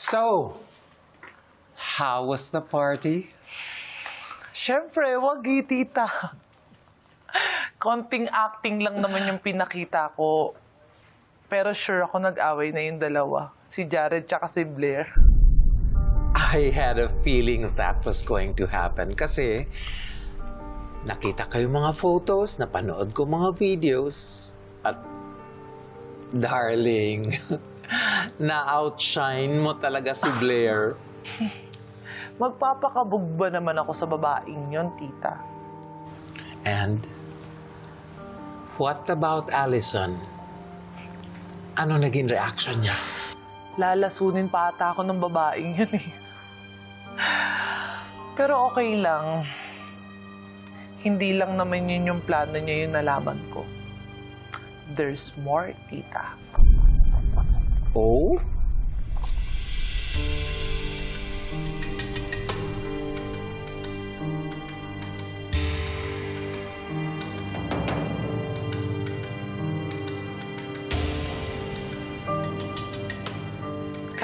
So, how was the party? Siyempre, wag eh, tita. Konting acting lang naman yung pinakita ko. Pero sure ako nag-away na yung dalawa. Si Jared tsaka si Blair. I had a feeling that was going to happen kasi nakita ko yung mga photos, napanood ko mga videos, at darling, na-outshine mo talaga si Blair. Magpapakabog ba naman ako sa babaeng yon, tita? And what about Allison? Ano naging reaction niya? Lalasunin pa ata ako ng babaeng yun eh. Pero okay lang. Hindi lang naman yun yung plano niya yung nalaman ko. There's more, tita. Oh?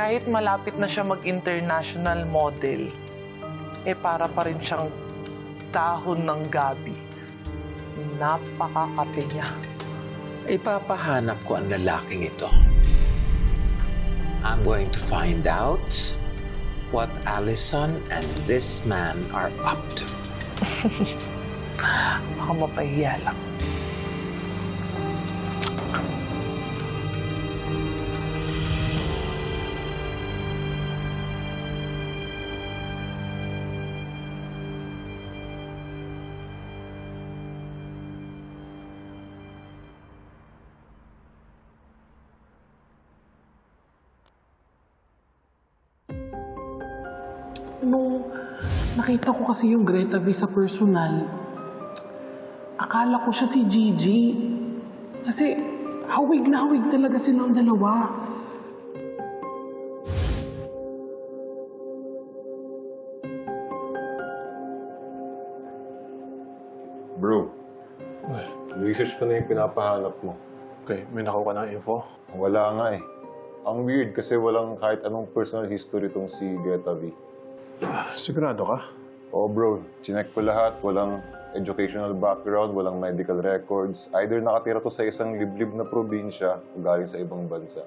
kahit malapit na siya mag-international model, eh para pa rin siyang dahon ng gabi. Napakakape niya. Ipapahanap ko ang lalaking ito. I'm going to find out what Allison and this man are up to. Baka mapahiya lang. Nung nakita ko kasi yung Greta V sa personal, akala ko siya si Gigi. Kasi hawig na hawig talaga silang dalawa. Bro, research ko na yung pinapahanap mo. Okay, may nakuha ka ng info? Wala nga eh. Ang weird kasi walang kahit anong personal history tong si Greta V. Sigurado ka? Oo bro, chinek ko lahat. Walang educational background, walang medical records. Either nakatira to sa isang liblib na probinsya o galing sa ibang bansa.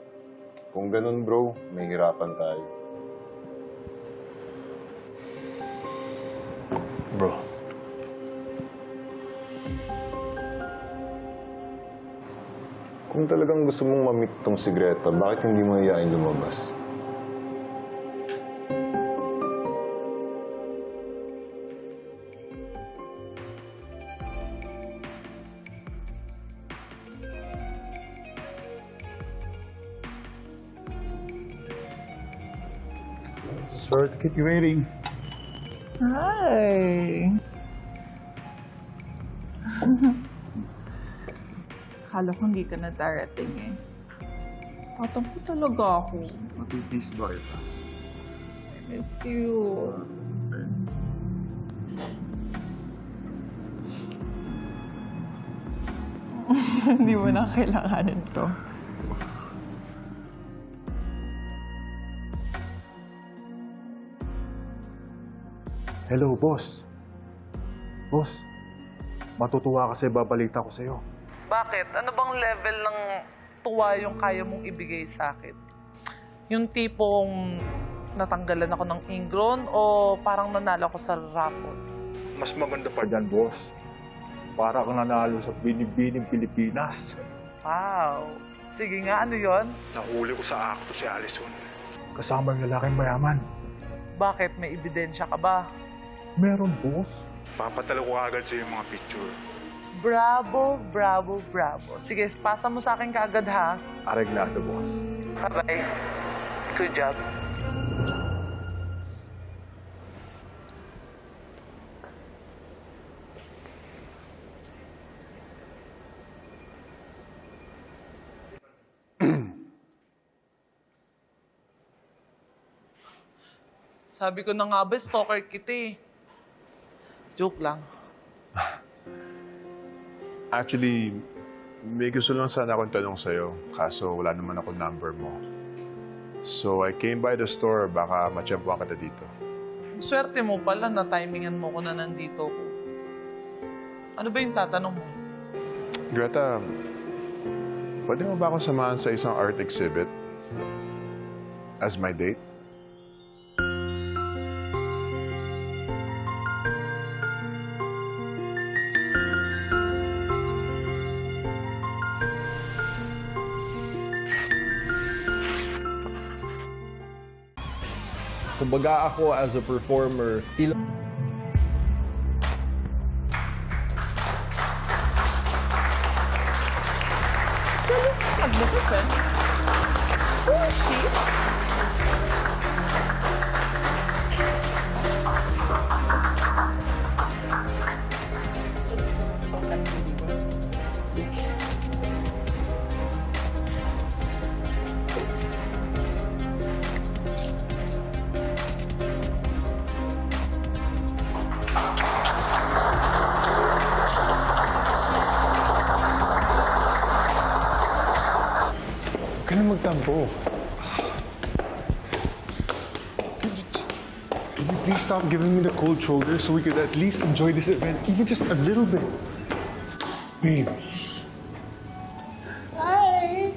Kung ganun bro, may hirapan tayo. Bro, Kung talagang gusto mong mamit tong si Greta, bakit hindi mo iyain lumabas? You waiting. Hi! Akala ko hindi ka na darating eh. Tatampo talaga ako. Matitis ba ito? I miss you. Hindi mo na kailanganin to. Hello, boss. Boss, matutuwa kasi babalita ko sa'yo. Bakit? Ano bang level ng tuwa yung kaya mong ibigay sa akin? Yung tipong natanggalan ako ng ingron o parang nanalo ako sa raffle? Mas maganda pa dyan, boss. Para kang nanalo sa binibining Pilipinas. Wow! Sige nga, ano yon? Nahuli ko sa akto si Allison. Kasama yung lalaking mayaman. Bakit? May ebidensya ka ba? Meron, boss. Papatalo ko agad sa yung mga picture. Bravo, bravo, bravo. Sige, pasa mo sa akin kaagad ha. Areglado, boss. Bye-bye. Good job. Sabi ko na nga ba, stalker kita eh. Joke lang. Actually, may gusto lang sana akong tanong sa'yo. Kaso wala naman ako number mo. So I came by the store, baka matsyempuan ka na dito. Swerte mo pala na timingan mo ko na nandito ko. Ano ba yung tatanong mo? Greta, pwede mo ba ako samahan sa isang art exhibit? As my date? Kumbaga ako as a performer, Magnificent. Who is she? Huwag ka. Could you, just, could you please stop giving me the cold shoulder so we could at least enjoy this event, even just a little bit? Babe. Hi.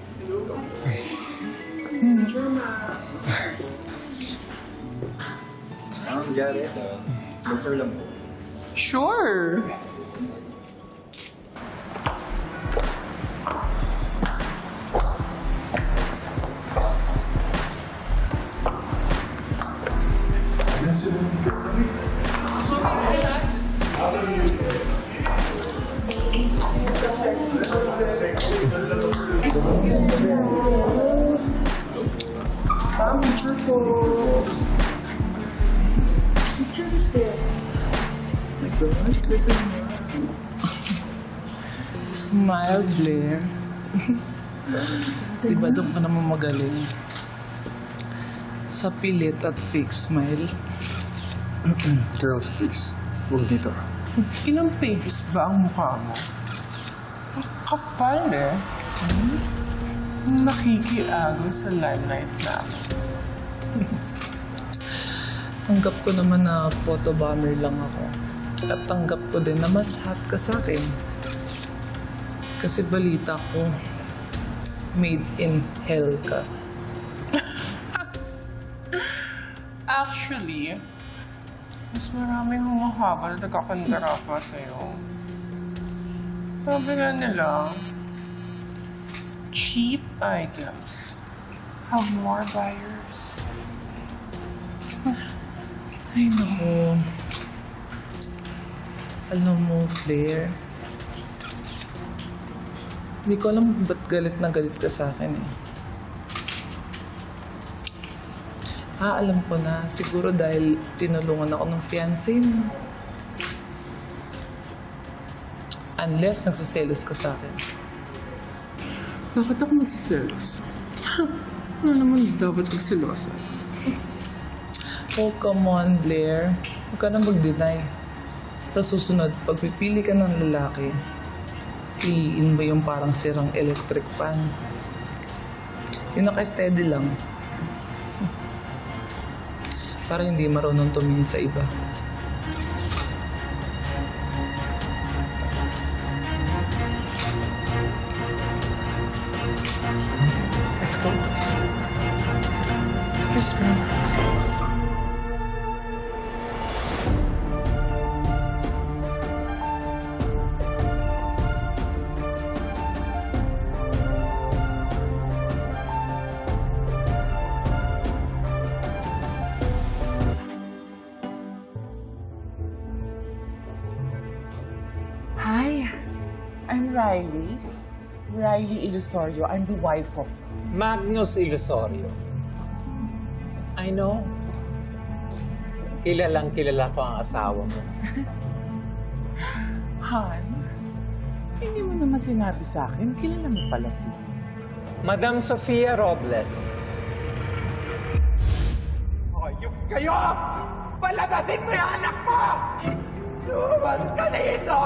Sure. Smile, Blair. Di ba doon ka naman magaling? Sa pilit at fake smile. Girls, please. Huwag dito. Ilang pages ba ang mukha mo? Ang kapal eh. Hmm? Nakikiago sa limelight namin. Tanggap ko naman na photo bomber lang ako. At tanggap ko din na mas hot ka sa akin. Kasi balita ko, made in hell ka. Actually, mas maraming humahabal nagkakandara pa sa'yo. Sabi nga nila, cheap items have more buyers. Ay, naku. Alam mo, Claire, hindi ko alam ba't galit na galit ka sa akin eh. Ah, alam ko na. Siguro dahil tinulungan ako ng fiancé mo. Unless nagsiselos ka sa akin. Bakit ako magsiselos? ano naman dapat magsilosa? Oh, come on, Blair. Huwag ka na mag-deny. Sa susunod, pag pipili ka ng lalaki, piliin mo yung parang sirang electric fan. Yung naka-steady lang. Para hindi marunong tumingin sa iba. Let's go. Excuse me. Riley. Riley Ilusorio. I'm the wife of... Magnus Ilusorio. I know. Kilalang kilala ko ang asawa mo. Han, hindi mo naman sinabi sa akin, kilala mo pala si... Madam Sofia Robles. Hayop kayo! Palabasin mo yung anak mo! Lumabas ka dito!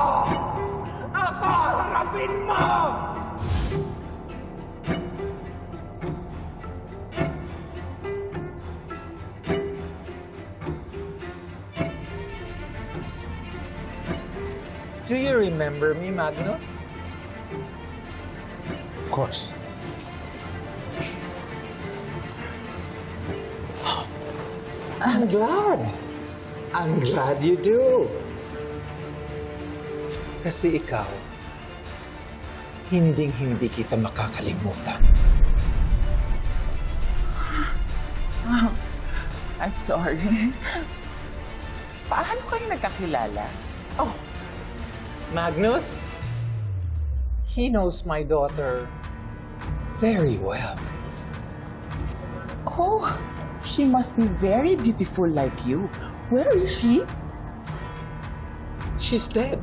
Do you remember me, Magnus? Of course. I'm glad. I'm glad you do. Kasi ikaw, hinding-hindi kita makakalimutan. I'm sorry. Paano kayo nagkakilala? Oh, Magnus, he knows my daughter very well. Oh, she must be very beautiful like you. Where is she? She's dead.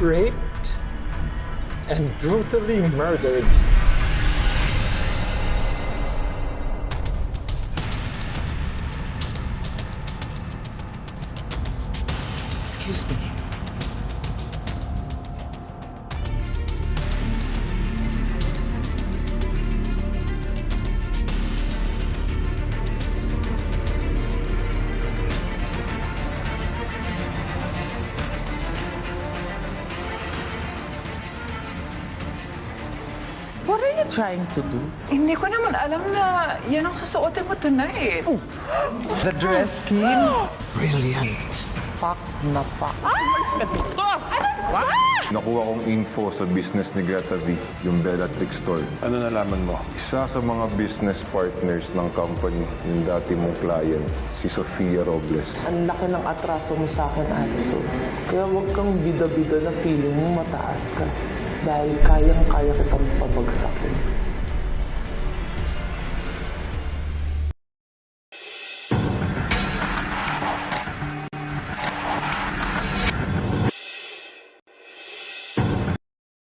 Raped and brutally murdered. Excuse me. What are you trying to do? Hindi ko naman alam na yan ang susuotin mo tonight. The dress scheme? Brilliant. Pak na pak. Nakuha kong info sa business ni Greta V, yung Bellatrix store. Ano nalaman mo? Isa sa mga business partners ng company, yung dati mong client, si Sofia Robles. Ang laki ng atraso mo sa akin, Alison. Kaya huwag kang bida-bida na feeling mo mataas ka. Dahil kayang-kaya kitang pabagsakin.